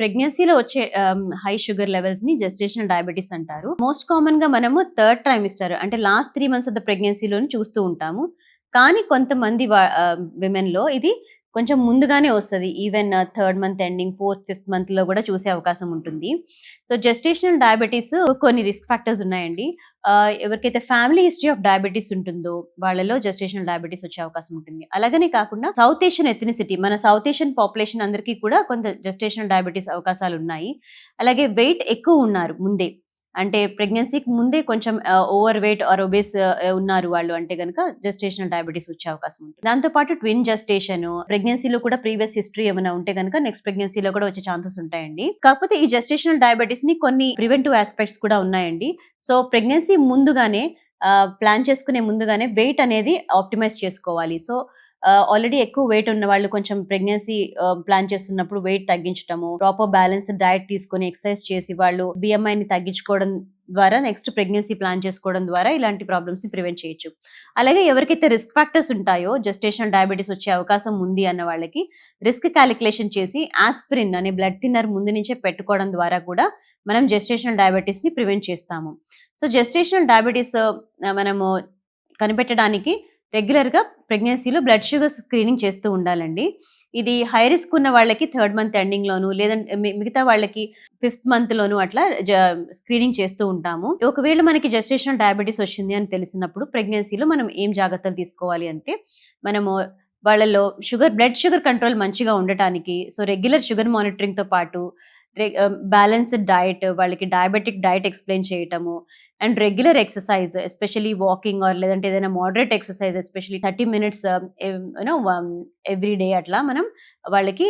ప్రెగ్నెన్సీలో వచ్చే high sugar లెవెల్స్ని జెస్టేషనల్ డయాబెటీస్ అంటారు. మోస్ట్ కామన్గా మనము థర్డ్ ట్రైమిస్టర్ అంటే last three months of the ప్రెగ్నెన్సీలోని చూస్తూ ఉంటాము. కానీ కొంతమంది విమెన్లో ఇది కొంచెం ముందుగానే వస్తుంది. Even third month ending fourth fifth మంత్లో కూడా చూసే అవకాశం ఉంటుంది. సో జెస్టేషనల్ డయాబెటీస్ కొన్ని రిస్క్ ఫ్యాక్టర్స్ ఉన్నాయండి. Uh, ఎవరికైతే ఫ్యామిలీ హిస్టరీ ఆఫ్ డయాబెటీస్ ఉంటుందో వాళ్ళలో జెస్టేషనల్ డయాబెటీస్ వచ్చే అవకాశం ఉంటుంది. అలాగనే కాకుండా సౌత్ ఏషియన్ ఎథనిసిటీ మన సౌత్ ఏషియన్ పాపులేషన్ అందరికీ కూడా కొంత జెస్టేషనల్ డయాబెటీస్ అవకాశాలు ఉన్నాయి అలాగే వెయిట్ ఎక్కువ ఉన్నారు ముందే. అంటే ప్రెగ్నెన్సీకి ముందే కొంచెం ఓవర్ వెయిట్ ఆర్ ఒబేస్ ఉన్నారు వాళ్ళు అంటే కనుక జెస్టేషనల్ డయాబెటీస్ వచ్చే అవకాశం ఉంటుంది. దాంతో పాటు ట్విన్ జెస్టేషన్ ప్రెగ్నెన్సీలో కూడా ప్రీవియస్ హిస్టరీ ఏమైనా ఉంటే కనుక నెక్స్ట్ ప్రెగ్నెన్సీలో కూడా వచ్చే ఛాన్సెస్ ఉంటాయండి. కాకపోతే ఈ జెస్టేషనల్ డయాబెటీస్ని కొన్ని ప్రివెంటివ్ ఆస్పెక్ట్స్ కూడా ఉన్నాయండి. సో ప్రెగ్నెన్సీ ముందుగానే ప్లాన్ చేసుకునే ముందుగానే వెయిట్ అనేది ఆప్టిమైజ్ చేసుకోవాలి. సో ఆల్రెడీ ఎక్కువ వెయిట్ ఉన్న వాళ్ళు కొంచెం ప్రెగ్నెన్సీ ప్లాన్ చేస్తున్నప్పుడు వెయిట్ తగ్గించడము ప్రాపర్ బ్యాలెన్స్ డైట్ తీసుకొని ఎక్సర్సైజ్ చేసి వాళ్ళు బిఎంఐని తగ్గించుకోవడం ద్వారా నెక్స్ట్ ప్రెగ్నెన్సీ ప్లాన్ చేసుకోవడం ద్వారా ఇలాంటి ప్రాబ్లమ్స్ని ప్రివెంట్ చేయొచ్చు. అలాగే ఎవరికైతే రిస్క్ ఫ్యాక్టర్స్ ఉంటాయో జస్టేషన్ డయాబెటీస్ వచ్చే అవకాశం ఉంది అన్న వాళ్ళకి రిస్క్ క్యాలిక్యులేషన్ చేసి ఆస్పిరిన్ అనే బ్లడ్ థిన్నర్ ముందు నుంచే పెట్టుకోవడం ద్వారా కూడా మనం జస్టేషనల్ డయాబెటీస్ని ప్రివెంట్ చేస్తాము. సో జస్టేషనల్ డయాబెటీస్ మనము కనిపెట్టడానికి రెగ్యులర్గా ప్రెగ్నెన్సీలో బ్లడ్ షుగర్ స్క్రీనింగ్ చేస్తూ ఉండాలండి. ఇది హై రిస్క్ ఉన్న వాళ్ళకి థర్డ్ మంత్ ఎండింగ్లోను లేదంటే మిగతా వాళ్ళకి ఫిఫ్త్ మంత్లోను అట్లా స్క్రీనింగ్ చేస్తూ ఉంటాము. ఒకవేళ మనకి జెస్టేషనల్ డయాబెటీస్ వచ్చింది అని తెలిసినప్పుడు ప్రెగ్నెన్సీలో మనం ఏం జాగ్రత్తలు తీసుకోవాలి అంటే మనము వాళ్ళలో షుగర్ బ్లడ్ షుగర్ కంట్రోల్ మంచిగా ఉండటానికి సో రెగ్యులర్ షుగర్ మానిటరింగ్తో పాటు బ్యాలెన్స్డ్ డైట్ వాళ్ళకి డయాబెటిక్ డైట్ ఎక్స్ప్లెయిన్ చేయటము and regular exercise especially walking or లేదంటే ఏదైనా moderate exercise especially thirty minutes you know every day అట్లా మనం వాళ్ళకి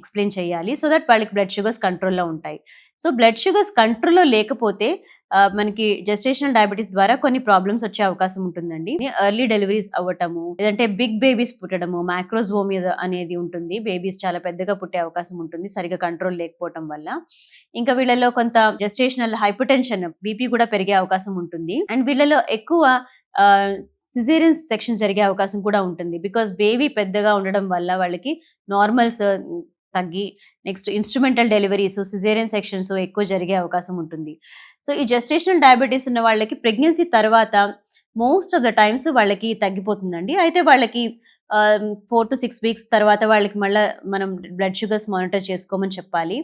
ఎక్స్ప్లెయిన్ చేయాలి. సో దట్ వాళ్ళకి బ్లడ్ షుగర్స్ కంట్రోల్లో ఉంటాయి. సో బ్లడ్ షుగర్స్ కంట్రోల్లో లేకపోతే మనకి జెస్టేషనల్ డయాబెటీస్ ద్వారా కొన్ని ప్రాబ్లమ్స్ వచ్చే అవకాశం ఉంటుందండి. ఎర్లీ డెలివరీస్ అవ్వటము లేదంటే బిగ్ బేబీస్ పుట్టడము మ్యాక్రోజోమియా అనేది ఉంటుంది. బేబీస్ చాలా పెద్దగా పుట్టే అవకాశం ఉంటుంది సరిగా కంట్రోల్ లేకపోవటం వల్ల. ఇంకా వీళ్ళలో కొంత జెస్టేషనల్ హైపర్టెన్షన్ బీపీ కూడా పెరిగే అవకాశం ఉంటుంది. అండ్ వీళ్ళలో ఎక్కువ సిజేరియన్ సెక్షన్ జరిగే అవకాశం కూడా ఉంటుంది. బికాస్ బేబీ పెద్దగా ఉండడం వల్ల వాళ్ళకి నార్మల్స్ తగ్గి next instrumental deliveries caesarean sections ఎక్కువ జరిగే అవకాశం ఉంటుంది. సో ఈ జెస్టేషనల్ డయాబెటీస్ ఉన్న వాళ్ళకి ప్రెగ్నెన్సీ తర్వాత మోస్ట్ ఆఫ్ ద టైమ్స్ వాళ్ళకి తగ్గిపోతుందండి. అయితే వాళ్ళకి ఫోర్ టు సిక్స్ వీక్స్ తర్వాత వాళ్ళకి మళ్ళీ మనం బ్లడ్ షుగర్స్ మానిటర్ చేసుకోమని చెప్పాలి.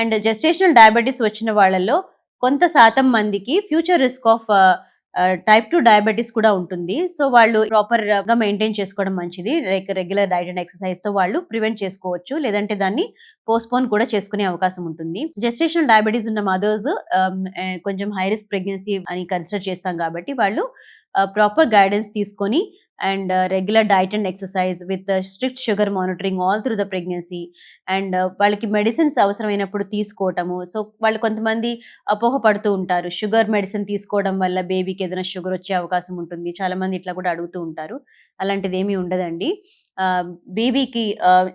అండ్ జెస్టేషనల్ డయాబెటీస్ వచ్చిన వాళ్ళలో కొంత శాతం మందికి future risk of type two diabetes కూడా ఉంటుంది. సో వాళ్ళు ప్రాపర్గా మెయింటైన్ చేసుకోవడం మంచిది. లైక్ రెగ్యులర్ డైట్ అండ్ ఎక్సర్సైజ్తో వాళ్ళు ప్రివెంట్ చేసుకోవచ్చు. లేదంటే దాన్ని పోస్ట్పోన్ కూడా చేసుకునే అవకాశం ఉంటుంది. జెస్టేషనల్ డయాబెటీస్ ఉన్న మదర్స్ um, కొంచెం హై రిస్క్ ప్రెగ్నెన్సీ అని కన్సిడర్ చేస్తాం కాబట్టి వాళ్ళు ప్రాపర్ గైడెన్స్ తీసుకొని and regular diet and exercise with strict sugar monitoring all through the pregnancy and వాళ్ళకి మెడిసిన్స్ అవసరమైనప్పుడు తీసుకోవటము. సో వాళ్ళు కొంతమంది అపోహపడుతూ ఉంటారు. షుగర్ మెడిసిన్ తీసుకోవడం వల్ల బేబీకి ఏదైనా షుగర్ వచ్చే అవకాశం ఉంటుంది. చాలా మంది ఇట్లా కూడా అడుగుతూ ఉంటారు. అలాంటిది ఏమీ ఉండదండి. బేబీకి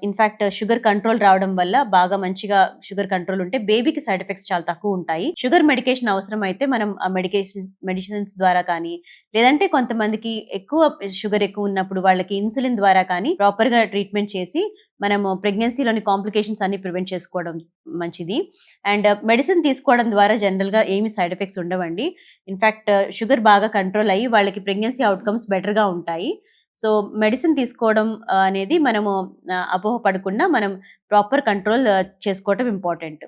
ఇన్ఫాక్ట్ షుగర్ కంట్రోల్ రావడం వల్ల బాగా మంచిగా షుగర్ కంట్రోల్ ఉంటే బేబీకి సైడ్ ఎఫెక్ట్స్ చాలా తక్కువ ఉంటాయి. షుగర్ మెడికేషన్ అవసరం అయితే మనం ఆ మెడికేషన్ మెడిసిన్స్ ద్వారా కానీ లేదంటే కొంతమందికి ఎక్కువ షుగర్ ఎక్కువ ఉన్నప్పుడు వాళ్ళకి ఇన్సులిన్ ద్వారా కానీ ప్రాపర్గా ట్రీట్మెంట్ చేసి మనము ప్రెగ్నెన్సీలోని కాంప్లికేషన్స్ అన్ని ప్రివెంట్ చేసుకోవడం మంచిది. అండ్ మెడిసిన్ తీసుకోవడం ద్వారా జనరల్గా ఏమి సైడ్ ఎఫెక్ట్స్ ఉండవండి. ఇన్ఫాక్ట్ షుగర్ బాగా కంట్రోల్ అయ్యి వాళ్ళకి ప్రెగ్నెన్సీ అవుట్కమ్స్ బెటర్గా ఉంటాయి. సో మెడిసిన్ తీసుకోవడం అనేది మనము అపోహపడకుండా మనం ప్రాపర్ కంట్రోల్ చేసుకోవటం ఇంపార్టెంట్.